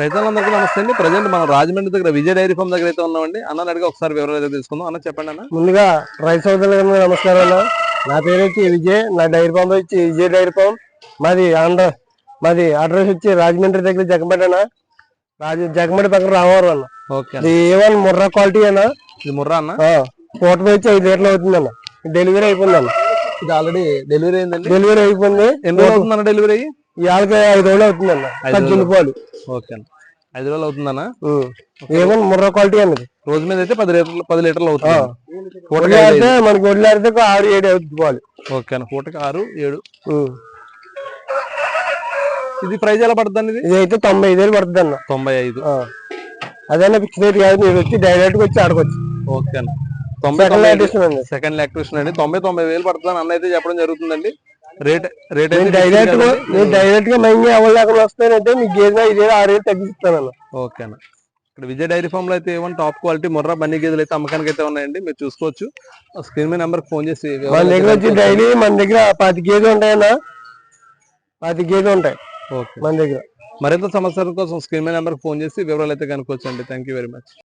రైతులందరికీ నమస్తే అండి. ప్రజెంట్ మనం రాజమండ్రి దగ్గర విజయ డైరీ ఫామ్ దగ్గర అయితే ఉన్నామండి. అన్న అడిగి ఒకసారి వివరాలు అయితే తెలుసుకుందాం. అన్న చెప్పండి అన్న. ముందుగా రైతు సోదరులకు నమస్కారం అన్న. నా పేరు వచ్చి విజయ్ నా డైరీ ఫామ్ వచ్చి విజయ్ డైరీ ఫామ్. మాది ఆంధ్ర మాది అడ్రస్ వచ్చి రాజమండ్రి దగ్గర జగంపేట అన్న. రాజ జగంపేట పక్కన రామవరం అన్న. ఓకే ఇది ముర్రా క్వాలిటీ అన్న. ఇది ముర్రా అన్న? పూట వచ్చి ఐదు లీటర్లు అవుతుంది అన్న. డెలివరీ అయిపోయింది అన్న. ఇది ఆల్రెడీ డెలివరీ అయిందండి. డెలివరీ అయిపోయింది. ఎన్ని రోజులు డెలివరీ? అయ్యి ఇవాళకి ఐదు రోజులు అవుతుంది అన్న ఐదు పద్దెనిమిది పాలు. ఓకే అన్న. ఐదు రోజులు అవుతుందన్న? ఏ వన్ ముర్రా క్వాలిటీ అన్నది రోజు మీద అయితే పది లీటర్లు పది లీటర్లు అవుతుంది. పూటకి మనకి ఒడ్లు ఆడితే ఆరు ఏడు అవుతుంది పాలు. ఓకే అన్న. పూటకి ఆరు ఏడు. ఇది ప్రైజ్ ఎలా పడుతుంది ఇది? అయితే తొంభై ఐదు వేలు పడుతుంది అన్న తొంభై ఐదు. అదన్నా ఫిక్స్ రేట్ కాదు మీరు వచ్చి డైరెక్ట్గా వచ్చి ఆడకొచ్చు ఓకే అన్న. తొంభై సెకండ్ ఎలక్ట్రిషన్ అండి. తొంభై తొంభై వేలు పడుతుంది అన్న అయితే చెప్పడం జరుగుతుందండి. రేట్ రేట్ నేను డైరెక్ట్గా నేను డైరెక్ట్గా ఎవరి లేకుండా వస్తానంటే మీకు గేదె ఐదు వేలు ఆరు వేలు తగ్గిస్తాను అన్న ఓకే అన్న. ఇక్కడ విజయ్ డైరీ ఫామ్లో అయితే ఏమన్నా టాప్ క్వాలిటీ ముర్రా బన్నీ గేదెలు అయితే అమ్మకానికి అయితే ఉన్నాయండి మీరు చూసుకోవచ్చు. స్క్రీన్ మీద నెంబర్ ఫోన్ చేసి మన దగ్గర వచ్చి డైలీ మన దగ్గర పది గేదె ఉంటాయన్నా. పది గేదె ఉంటాయి ఓకే. మన దగ్గర. మరింత సమాచారం కోసం స్క్రీన్ మీద నెంబర్ ఫోన్ చేసి వివరాలు అయితే కనుక్కోవచ్చు అండి థ్యాంక్ యూ వెరీ మచ్